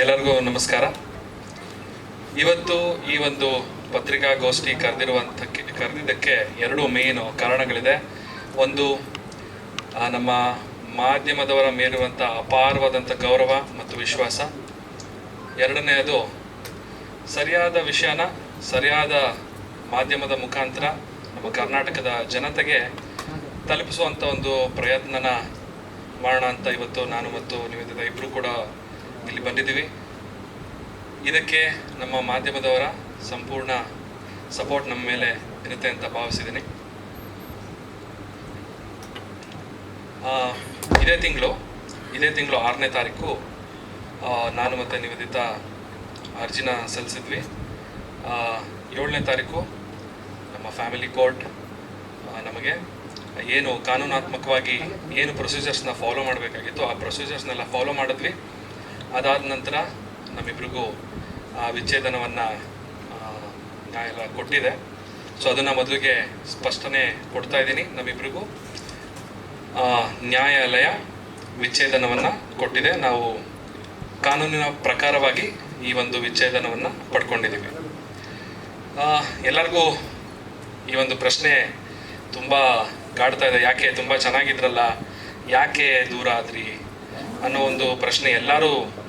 ಎಲ್ಲರಿಗೂ ನಮಸ್ಕಾರ. ಇವತ್ತು ಈ ಒಂದು ಪತ್ರಿಕಾಗೋಷ್ಠಿ ಕರೆದಿರುವಂಥಕ್ಕೆ ಕರೆದಿದ್ದಕ್ಕೆ ಎರಡು ಮೇನು ಕಾರಣಗಳಿದೆ. ಒಂದು ನಮ್ಮ ಮಾಧ್ಯಮದವರ ಮೇಲಿರುವಂಥ ಅಪಾರವಾದಂಥ ಗೌರವ ಮತ್ತು ವಿಶ್ವಾಸ. ಎರಡನೆಯದು, ಸರಿಯಾದ ವಿಷಯನ ಸರಿಯಾದ ಮಾಧ್ಯಮದ ಮುಖಾಂತರ ನಮ್ಮ ಕರ್ನಾಟಕದ ಜನತೆಗೆ ತಲುಪಿಸುವಂಥ ಒಂದು ಪ್ರಯತ್ನನ ಮಾಡೋಣ ಅಂತ ಇವತ್ತು ನಾನು ಮತ್ತು ನಿವೇದಿತ ಇಬ್ಬರು ಕೂಡ ಇಲ್ಲಿ ಬಂದಿದ್ದೀವಿ. ಇದಕ್ಕೆ ನಮ್ಮ ಮಾಧ್ಯಮದವರ ಸಂಪೂರ್ಣ ಸಪೋರ್ಟ್ ನಮ್ಮ ಮೇಲೆ ಇರುತ್ತೆ ಅಂತ ಭಾವಿಸಿದ್ದೀನಿ. ಇದೇ ತಿಂಗಳು ಇದೇ ತಿಂಗಳು ಆರನೇ ತಾರೀಕು ನಾನು ಮತ್ತು ನಿವೇದಿತ ಅರ್ಜಿನ ಸಲ್ಲಿಸಿದ್ವಿ. ಏಳನೇ ತಾರೀಕು ನಮ್ಮ ಫ್ಯಾಮಿಲಿ ಕೋರ್ಟ್ ನಮಗೆ ಏನು ಕಾನೂನಾತ್ಮಕವಾಗಿ ಏನು ಪ್ರೊಸೀಜರ್ಸ್ನ ಫಾಲೋ ಮಾಡಬೇಕಾಗಿತ್ತು ಆ ಪ್ರೊಸೀಜರ್ಸ್ನೆಲ್ಲ ಫಾಲೋ ಮಾಡಿದ್ವಿ. ಅದಾದ ನಂತರ ನಮ್ಮಿಬ್ರಿಗೂ ಆ ವಿಚ್ಛೇದನವನ್ನು ನ್ಯಾಯಾಲಯ ಕೊಟ್ಟಿದೆ. ಸೊ ಅದನ್ನು ಮೊದಲಿಗೆ ಸ್ಪಷ್ಟನೆ ಕೊಡ್ತಾ ಇದ್ದೀನಿ ನಮ್ಮಿಬ್ರಿಗೂ. ನ್ಯಾಯಾಲಯ ವಿಚ್ಛೇದನವನ್ನು ಕೊಟ್ಟಿದೆ. ನಾವು ಕಾನೂನಿನ ಪ್ರಕಾರವಾಗಿ ಈ ಒಂದು ವಿಚ್ಛೇದನವನ್ನು ಪಡ್ಕೊಂಡಿದ್ದೀವಿ. ಎಲ್ಲರಿಗೂ ಈ ಒಂದು ಪ್ರಶ್ನೆ ತುಂಬ ಕಾಡ್ತಾ ಇದೆ. ಯಾಕೆ ತುಂಬ ಚೆನ್ನಾಗಿದ್ರಲ್ಲ, ಯಾಕೆ ದೂರ ಆದ್ರಿ ಅನ್ನೋ ಒಂದು ಪ್ರಶ್ನೆ ಎಲ್ಲರೂ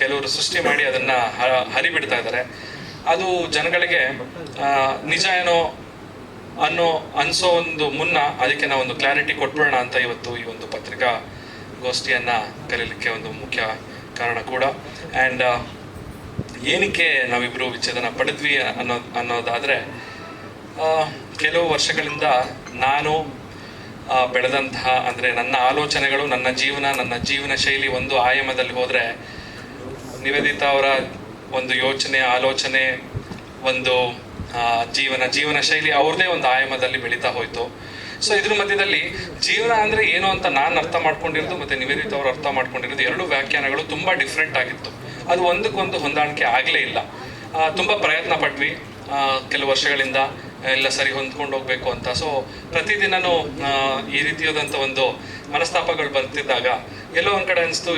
ಕೆಲವರು ಸೃಷ್ಟಿ ಮಾಡಿ ಅದನ್ನ ಹರಿಬಿಡ್ತಾ ಇದ್ದಾರೆ. ಅದು ಜನಗಳಿಗೆ ನಿಜ ಏನೋ ಅನ್ನೋ ಅನ್ಸೋ ಒಂದು ಮುನ್ನ ಅದಕ್ಕೆ ಒಂದು ಕ್ಲಾರಿಟಿ ಕೊಟ್ಬಿಡೋಣ ಅಂತ ಇವತ್ತು ಈ ಒಂದು ಪತ್ರಿಕಾ ಗೋಷ್ಠಿಯನ್ನ ಕರೀಲಿಕ್ಕೆ ಒಂದು ಮುಖ್ಯ ಕಾರಣ ಕೂಡ. ಆ್ಯಂಡ್ ಏನಕ್ಕೆ ನಾವಿಬ್ರು ವಿಚ್ಛೇದನ ಪಡೆದ್ವಿ ಅನ್ನೋ, ಅನ್ನೋದಾದ್ರೆ ಕೆಲವು ವರ್ಷಗಳಿಂದ ನಾನು ಬೆಳೆದಂತಹ ಅಂದರೆ ನನ್ನ ಆಲೋಚನೆಗಳು, ನನ್ನ ಜೀವನ ನನ್ನ ಜೀವನ ಶೈಲಿ ಒಂದು ಆಯಾಮದಲ್ಲಿ ಹೋದರೆ ನಿವೇದಿತಾ ಅವರ ಒಂದು ಯೋಚನೆ, ಆಲೋಚನೆ, ಒಂದು ಜೀವನ ಜೀವನ ಶೈಲಿ ಅವ್ರದ್ದೇ ಒಂದು ಆಯಾಮದಲ್ಲಿ ಬೆಳೀತಾ ಹೋಯ್ತು. ಸೊ ಇದ್ರ ಮಧ್ಯದಲ್ಲಿ ಜೀವನ ಅಂದ್ರೆ ಏನು ಅಂತ ನಾನು ಅರ್ಥ ಮಾಡ್ಕೊಂಡಿರೋದು ಮತ್ತೆ ನಿವೇದಿತ ಅವರು ಅರ್ಥ ಮಾಡ್ಕೊಂಡಿರೋದು ಎರಡು ವ್ಯಾಖ್ಯಾನಗಳು ತುಂಬಾ ಡಿಫ್ರೆಂಟ್ ಆಗಿತ್ತು. ಅದು ಒಂದಕ್ಕೊಂದು ಹೊಂದಾಣಿಕೆ ಆಗಲೇ ಇಲ್ಲ. ತುಂಬಾ ಪ್ರಯತ್ನ ಪಟ್ವಿ. ಕೆಲವು ವರ್ಷಗಳಿಂದ ಎಲ್ಲ ಸರಿ ಹೊಂದ್ಕೊಂಡು ಹೋಗ್ಬೇಕು ಅಂತ. ಸೊ ಪ್ರತಿದಿನನೂ ಈ ರೀತಿಯಾದಂಥ ಒಂದು ಮನಸ್ತಾಪಗಳು ಬರ್ತಿದ್ದಾಗ ಎಲ್ಲೋ ಒಂದ್ ಕಡೆ ಅನಿಸ್ತು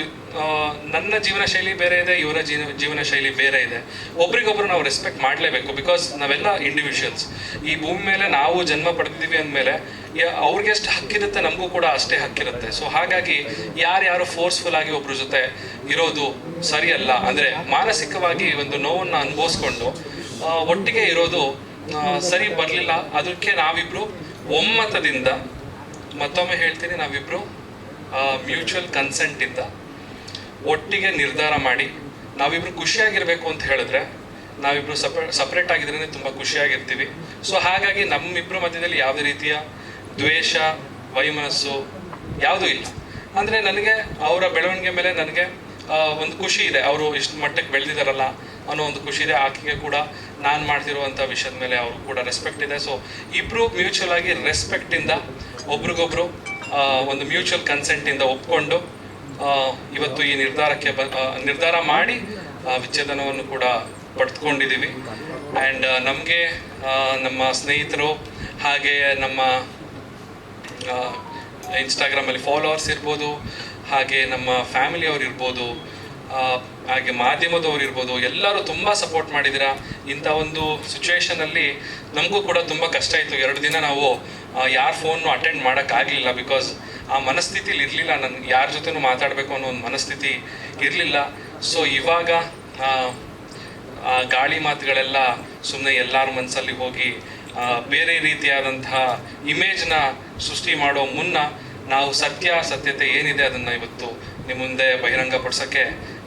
ನನ್ನ ಜೀವನ ಶೈಲಿ ಬೇರೆ ಇದೆ, ಇವರ ಜೀವ ಜೀವನ ಶೈಲಿ ಬೇರೆ ಇದೆ. ಒಬ್ರಿಗೊಬ್ರು ನಾವು ರೆಸ್ಪೆಕ್ಟ್ ಮಾಡಲೇಬೇಕು ಬಿಕಾಸ್ ನಾವೆಲ್ಲ ಇಂಡಿವಿಜುವಲ್ಸ್ ಈ ಭೂಮಿ ಮೇಲೆ ನಾವು ಜನ್ಮ ಪಡೆದಿದ್ದೀವಿ ಅಂದಮೇಲೆ ಅವ್ರಿಗೆ ಎಷ್ಟು ಹಕ್ಕಿರುತ್ತೆ, ನಮಗೂ ಕೂಡ ಅಷ್ಟೇ ಹಕ್ಕಿರುತ್ತೆ. ಸೊ ಹಾಗಾಗಿ ಯಾರ್ಯಾರು ಫೋರ್ಸ್ಫುಲ್ ಆಗಿ ಒಬ್ರ ಜೊತೆ ಇರೋದು ಸರಿಯಲ್ಲ. ಅಂದರೆ ಮಾನಸಿಕವಾಗಿ ಒಂದು ನೋವನ್ನು ಅನುಭವಿಸ್ಕೊಂಡು ಒಟ್ಟಿಗೆ ಇರೋದು ಸರಿ ಬರಲಿಲ್ಲ. ಅದಕ್ಕೆ ನಾವಿಬ್ರು ಒಮ್ಮತದಿಂದ ಮತ್ತೊಮ್ಮೆ ಹೇಳ್ತೀನಿ, ನಾವಿಬ್ರು ಮ್ಯೂಚುವಲ್ ಕನ್ಸೆಂಟ್ ಇಂದ ಒಟ್ಟಿಗೆ ನಿರ್ಧಾರ ಮಾಡಿ ನಾವಿಬ್ರು ಖುಷಿಯಾಗಿರ್ಬೇಕು ಅಂತ ಹೇಳಿದ್ರೆ ನಾವಿಬ್ರು ಸಪರೇಟ್ ಸಪ್ರೇಟ್ ಆಗಿದ್ರೆ ತುಂಬ ಖುಷಿಯಾಗಿರ್ತೀವಿ. ಸೊ ಹಾಗಾಗಿ ನಮ್ಮಿಬ್ರ ಮಧ್ಯದಲ್ಲಿ ಯಾವುದೇ ರೀತಿಯ ದ್ವೇಷ, ವೈಮನಸ್ಸು ಯಾವುದೂ ಇಲ್ಲ. ಅಂದ್ರೆ ನನಗೆ ಅವರ ಬೆಳವಣಿಗೆ ಮೇಲೆ ನನಗೆ ಒಂದು ಖುಷಿ ಇದೆ. ಅವರು ಇಷ್ಟು ಮಟ್ಟಕ್ಕೆ ಬೆಳೆದಿದ್ದಾರಲ್ಲ ಅನ್ನೋ ಒಂದು ಖುಷಿ ಇದೆ. ಆಕೆಗೆ ಕೂಡ ನಾನು ಮಾಡ್ತಿರುವಂಥ ವಿಷಯದ ಮೇಲೆ ಅವರು ಕೂಡ ರೆಸ್ಪೆಕ್ಟ್ ಇದೆ. ಸೊ ಇಬ್ಬರು ಮ್ಯೂಚುವಲ್ ಆಗಿ ರೆಸ್ಪೆಕ್ಟ್ ಇಂದ ಒಬ್ರಿಗೊಬ್ರು ಒಂದು ಮ್ಯೂಚುವಲ್ ಕನ್ಸೆಂಟ್ ಇಂದ ಒಪ್ಕೊಂಡು ಇವತ್ತು ಈ ನಿರ್ಧಾರಕ್ಕೆ ನಿರ್ಧಾರ ಮಾಡಿ ವಿಚ್ಛೇದನವನ್ನು ಕೂಡ ಪಡೆದುಕೊಂಡಿದ್ದೀವಿ. ಆ್ಯಂಡ್ ನಮಗೆ ನಮ್ಮ ಸ್ನೇಹಿತರು ಹಾಗೆ ನಮ್ಮ ಇನ್ಸ್ಟಾಗ್ರಾಮಲ್ಲಿ ಫಾಲೋವರ್ಸ್ ಇರ್ಬೋದು, ಹಾಗೆ ನಮ್ಮ ಫ್ಯಾಮಿಲಿಯವ್ರು ಇರ್ಬೋದು ಹಾಗೆ ಮಾಧ್ಯಮದವರು ಇರ್ಬೋದು, ಎಲ್ಲರೂ ತುಂಬ ಸಪೋರ್ಟ್ ಮಾಡಿದ್ದೀರಾ? ಇಂಥ ಒಂದು ಸಿಚುವೇಶನಲ್ಲಿ ನಮಗೂ ಕೂಡ ತುಂಬ ಕಷ್ಟ ಇತ್ತು ಎರಡು ದಿನ ನಾವು ಯಾರ ಫೋನ್ನು ಅಟೆಂಡ್ ಮಾಡೋಕ್ಕಾಗಲಿಲ್ಲ ಬಿಕಾಸ್ ಆ ಮನಸ್ಥಿತಿಲಿ ಇರಲಿಲ್ಲ. ನನ್ಗೆ ಯಾರ ಜೊತೆನೂ ಮಾತಾಡಬೇಕು ಅನ್ನೋ ಒಂದು ಮನಸ್ಥಿತಿ ಇರಲಿಲ್ಲ. ಸೊ ಇವಾಗ ಗಾಳಿ ಮಾತುಗಳೆಲ್ಲ ಸುಮ್ಮನೆ ಎಲ್ಲರ ಮನಸ್ಸಲ್ಲಿ ಹೋಗಿ ಬೇರೆ ರೀತಿಯಾದಂತಹ ಇಮೇಜ್ನ ಸೃಷ್ಟಿ ಮಾಡೋ ಮುನ್ನ ನಾವು ಸತ್ಯ, ಸತ್ಯತೆ ಏನಿದೆ ಅದನ್ನು ಇವತ್ತು ನಿಮ್ಮ ಮುಂದೆ ಬಹಿರಂಗಪಡಿಸೋಕ್ಕೆ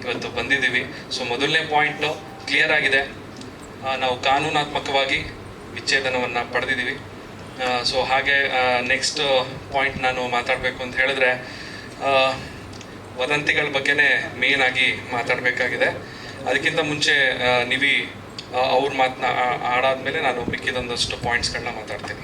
ಇವತ್ತು ಬಂದಿದ್ದೀವಿ. ಸೊ ಮೊದಲನೇ ಪಾಯಿಂಟ್ ಕ್ಲಿಯರ್ ಆಗಿದೆ. ನಾವು ಕಾನೂನಾತ್ಮಕವಾಗಿ ವಿಚ್ಛೇದನವನ್ನು ಪಡೆದಿದ್ದೀವಿ. ಸೊ ಹಾಗೆ ನೆಕ್ಸ್ಟ್ ಪಾಯಿಂಟ್ ನಾನು ಮಾತಾಡಬೇಕು ಅಂತ ಹೇಳಿದ್ರೆ ವದಂತಿಗಳ ಬಗ್ಗೆನೇ ಮೇನ್ ಆಗಿ ಮಾತಾಡಬೇಕಾಗಿದೆ. ಅದಕ್ಕಿಂತ ಮುಂಚೆ ನಿವಿ ಅವ್ರ ಮಾತನ್ನ ಆಡಾದ್ಮೇಲೆ ನಾನು ಮಿಕ್ಕಿದೊಂದಷ್ಟು ಪಾಯಿಂಟ್ಸ್ಗಳನ್ನ ಮಾತಾಡ್ತೀನಿ.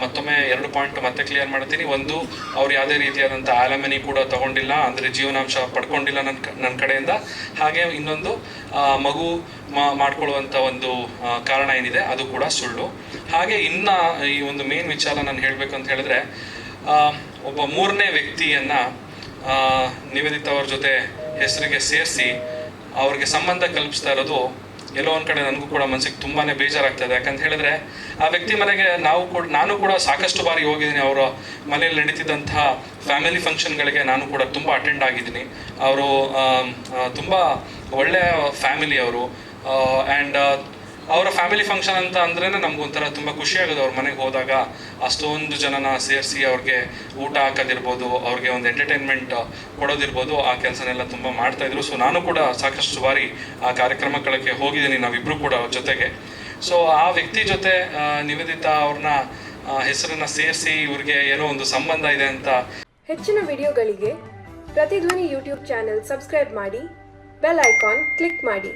ಮತ್ತೊಮ್ಮೆ ಎರಡು ಪಾಯಿಂಟ್ ಮತ್ತೆ ಕ್ಲಿಯರ್ ಮಾಡ್ತೀನಿ. ಒಂದು, ಅವ್ರು ಯಾವುದೇ ರೀತಿಯಾದಂಥ ಆಲಮನಿ ಕೂಡ ತಗೊಂಡಿಲ್ಲ, ಅಂದರೆ ಜೀವನಾಂಶ ಪಡ್ಕೊಂಡಿಲ್ಲ ನನ್ನ ನನ್ನ ಕಡೆಯಿಂದ. ಹಾಗೆ ಇನ್ನೊಂದು ಮಗು ಮಾಡ್ಕೊಳ್ಳುವಂಥ ಒಂದು ಕಾರಣ ಏನಿದೆ, ಅದು ಕೂಡ ಸುಳ್ಳು. ಹಾಗೆ ಇನ್ನ ಈ ಒಂದು ಮೇನ್ ವಿಚಾರ ನಾನು ಹೇಳಬೇಕು ಅಂತ ಹೇಳಿದ್ರೆ ಒಬ್ಬ ಮೂರನೇ ವ್ಯಕ್ತಿಯನ್ನ ನಿವೇದಿತ ಅವ್ರ ಜೊತೆ ಹೆಸರಿಗೆ ಸೇರಿಸಿ, ಅವ್ರಿಗೆ ಸಂಬಂಧ ಕಲ್ಪಿಸ್ತಾ ಇರೋದು ಎಲ್ಲೋ ಒಂದ್ ಕಡೆ ನನಗೂ ಕೂಡ ಮನ್ಸಿಗೆ ತುಂಬಾನೇ ಬೇಜಾರಾಗ್ತದೆ. ಯಾಕಂತ ಹೇಳಿದ್ರೆ ಆ ವ್ಯಕ್ತಿ ಮನೆಗೆ ನಾವು ಕೂಡ ನಾನು ಕೂಡ ಸಾಕಷ್ಟು ಬಾರಿ ಹೋಗಿದ್ದೀನಿ. ಅವರ ಮನೆಯಲ್ಲಿ ನಡೀತಿದ್ದಂತಹ ಫ್ಯಾಮಿಲಿ ಫಂಕ್ಷನ್ಗಳಿಗೆ ನಾನು ಕೂಡ ತುಂಬ ಅಟೆಂಡ್ ಆಗಿದ್ದೀನಿ. ಅವರು ತುಂಬ ಒಳ್ಳೆಯ ಫ್ಯಾಮಿಲಿ ಅವರು. ಆ್ಯಂಡ್ ಅವರ ಫ್ಯಾಮಿಲಿ ಫಂಕ್ಷನ್ ಅಂತ ಅಂದ್ರೇ ನಮ್ಗೊಂಥರ ತುಂಬ ಖುಷಿ ಆಗೋದು. ಅವ್ರ ಮನೆಗೆ ಹೋದಾಗ ಅಷ್ಟೊಂದು ಜನನ ಸೇರಿಸಿ ಅವ್ರಿಗೆ ಊಟ ಹಾಕೋದಿರ್ಬೋದು, ಅವ್ರಿಗೆ ಒಂದು ಎಂಟರ್ಟೈನ್ಮೆಂಟ್ ಕೊಡೋದಿರ್ಬೋದು, ಆ ಕೆಲಸನೆಲ್ಲ ತುಂಬ ಮಾಡ್ತಾ ಇದ್ರು. ಸೊ ನಾನು ಕೂಡ ಸಾಕಷ್ಟು ಬಾರಿ ಆ ಕಾರ್ಯಕ್ರಮಗಳಿಗೆ ಹೋಗಿದ್ದೀನಿ, ನಾವಿಬ್ರು ಕೂಡ ಅವ್ರ ಜೊತೆಗೆ. ಸೊ ಆ ವ್ಯಕ್ತಿ ಜೊತೆ ನಿವೇದಿತಾ ಅವ್ರನ್ನ ಹೆಸರನ್ನ ಸೇರಿಸಿ ಇವ್ರಿಗೆ ಏನೋ ಒಂದು ಸಂಬಂಧ ಇದೆ ಅಂತ ಹೆಚ್ಚಿನ ವಿಡಿಯೋಗಳಿಗೆ ಪ್ರತಿಧ್ವನಿ ಯೂಟ್ಯೂಬ್ ಚಾನೆಲ್ ಸಬ್ಸ್ಕ್ರೈಬ್ ಮಾಡಿ, ಬೆಲ್ ಐಕಾನ್ ಕ್ಲಿಕ್ ಮಾಡಿ.